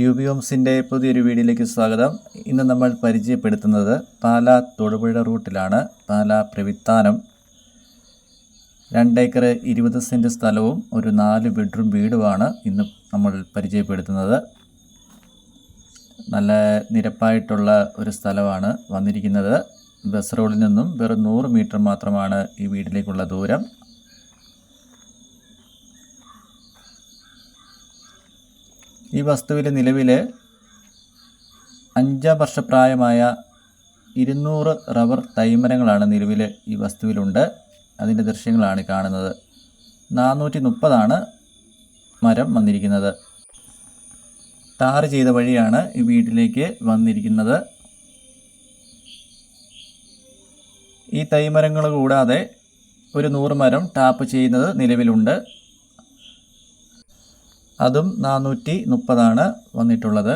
U B ഹോംസിന്റെ പുതിയൊരു വീഡിയോയിലേക്ക് സ്വാഗതം. ഇന്ന് നമ്മൾ പരിചയപ്പെടുത്തുന്നത് പാലാ തൊടുപുഴ റൂട്ടിലാണ്. പാലാ പ്രവിത്താനം. രണ്ടേക്കർ ഇരുപത് സെന്റ് സ്ഥലവും ഒരു നാല് ബെഡ്റൂം വീടുമാണ് ഇന്ന് നമ്മൾ പരിചയപ്പെടുത്തുന്നത്. നല്ല നിരപ്പായിട്ടുള്ള ഒരു സ്ഥലമാണ് വന്നിരിക്കുന്നത്. ബസ് റോഡിൽ നിന്നും വെറും നൂറ് മീറ്റർ മാത്രമാണ് ഈ വീട്ടിലേക്കുള്ള ദൂരം. ഈ വസ്തുവിൽ നിലവിൽ അഞ്ചാം വർഷപ്രായമായ ഇരുന്നൂറ് റബ്ബർ തൈമരങ്ങളാണ് നിലവിൽ ഈ വസ്തുവിലുണ്ട്. അതിന്റെ ദൃശ്യങ്ങളാണ് കാണുന്നത്. നാനൂറ്റി മുപ്പതാണ് മരം വന്നിരിക്കുന്നത്. ടാർ ചെയ്ത വഴിയാണ് ഈ വീട്ടിലേക്ക് വന്നിരിക്കുന്നത്. ഈ തൈമരങ്ങൾ കൂടാതെ ഒരു നൂറ് മരം ടാപ്പ് ചെയ്യുന്നത് നിലവിലുണ്ട്. അതും നാനൂറ്റി മുപ്പതാണ് വന്നിട്ടുള്ളത്.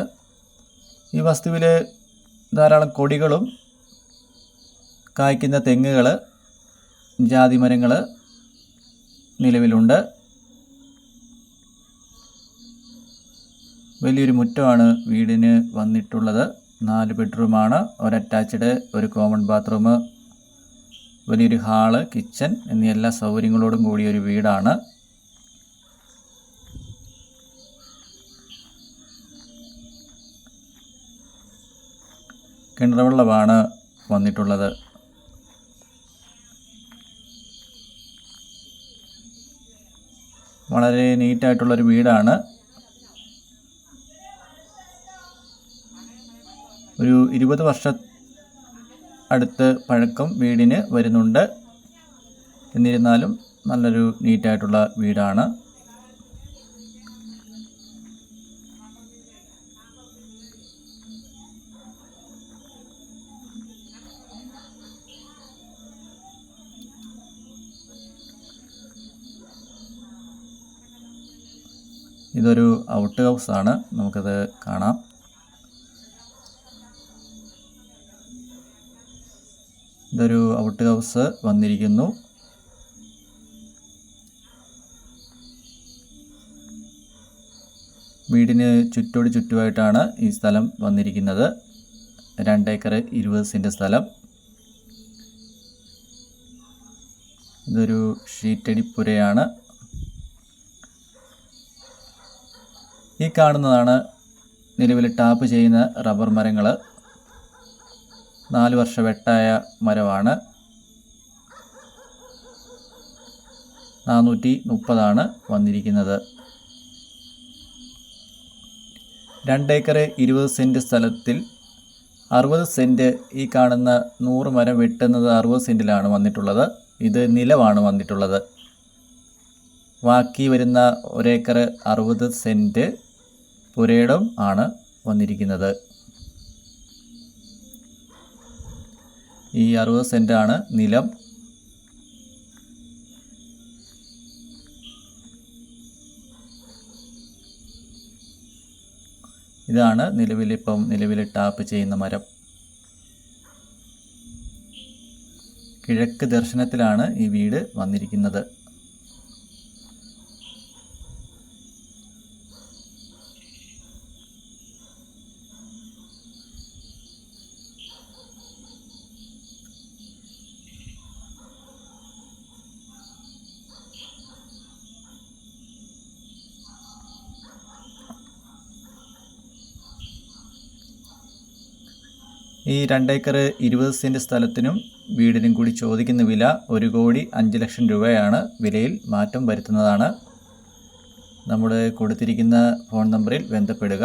ഈ വസ്തുവിൽ ധാരാളം കൊടികളും കായ്ക്കുന്ന തെങ്ങുകൾ ജാതിമരങ്ങൾ നിലവിലുണ്ട്. വലിയൊരു മുറ്റമാണ് വീടിന് വന്നിട്ടുള്ളത്. നാല് ബെഡ്റൂമാണ് ഒരു അറ്റാച്ച്ഡ് ഒരു കോമൺ ബാത്റൂം വലിയൊരു ഹാൾ കിച്ചൺ എന്നീ എല്ലാ സൗകര്യങ്ങളോടും കൂടിയ ഒരു വീടാണ്. കിണർ വെള്ളമാണ് വന്നിട്ടുള്ളത്. വളരെ നീറ്റായിട്ടുള്ളൊരു വീടാണ്. ഒരു ഇരുപത് വർഷ അടുത്ത് പഴക്കം വീടിന് വരുന്നുണ്ട്. എന്നിരുന്നാലും നല്ലൊരു നീറ്റായിട്ടുള്ള വീടാണ്. ഇതൊരു ഔട്ട് ആണ്. നമുക്കത് കാണാം. ഇതൊരു ഔട്ട് ഹൗസ് വന്നിരിക്കുന്നു. വീടിന് ചുറ്റോട് ചുറ്റുമായിട്ടാണ് ഈ സ്ഥലം വന്നിരിക്കുന്നത്. രണ്ടേക്കർ ഇരുപത് സെന്റ് സ്ഥലം. ഇതൊരു ഷീറ്റടിപ്പുരയാണ്. ഈ കാണുന്നതാണ് നിലവിൽ ടാപ്പ് ചെയ്യുന്ന റബ്ബർ മരങ്ങൾ നാല് വർഷ വെട്ടായ മരമാണ്. നാനൂറ്റി മുപ്പതാണ് വന്നിരിക്കുന്നത്. രണ്ടേക്കർ ഇരുപത് സെന്റ് സ്ഥലത്തിൽ അറുപത് സെന്റ് ഈ കാണുന്ന നൂറ് മരം വെട്ടുന്നത് അറുപത് സെന്റിലാണ് വന്നിട്ടുള്ളത്. ഇത് നിലവാണ് വന്നിട്ടുള്ളത്. ബാക്കി വരുന്ന ഒരേക്കർ അറുപത് സെന്റ് പുരയിടം ആണ് വന്നിരിക്കുന്നത്. ഈ അറുപത് സെന്റാണ് നിലം. ഇതാണ് നിലവിലിപ്പം നിലവിൽ ടാപ്പ് ചെയ്യുന്ന മരം. കിഴക്ക് ദർശനത്തിലാണ് ഈ വീട് വന്നിരിക്കുന്നത്. ഈ രണ്ടേക്കർ ഇരുപത് സെന്റ് സ്ഥലത്തിനും വീടിനും കൂടി ചോദിക്കുന്ന വില ഒരു കോടി അഞ്ച് ലക്ഷം രൂപയാണ് വിലയിൽ മാറ്റം വരുത്തുന്നതാണ്. നമ്മൾ കൊടുത്തിരിക്കുന്ന ഫോൺ നമ്പറിൽ ബന്ധപ്പെടുക.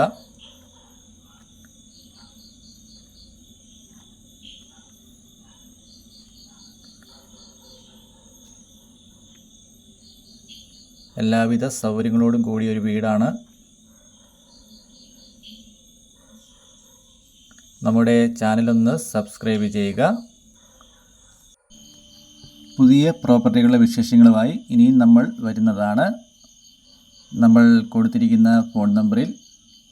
എല്ലാവിധ സൗകര്യങ്ങളോടും കൂടിയ ഒരു വീടാണ്. നമ്മുടെ ചാനലൊന്ന് സബ്സ്ക്രൈബ് ചെയ്യുക. പുതിയ പ്രോപ്പർട്ടികളുടെ വിശേഷങ്ങളുമായി ഇനിയും നമ്മൾ വരുന്നതാണ്. നമ്മൾ കൊടുത്തിരിക്കുന്ന ഫോൺ നമ്പറിൽ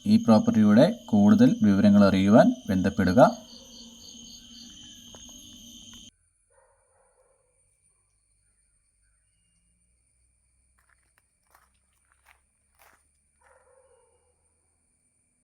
ഈ പ്രോപ്പർട്ടിയുടെ കൂടുതൽ വിവരങ്ങൾ അറിയുവാൻ ബന്ധപ്പെടുക.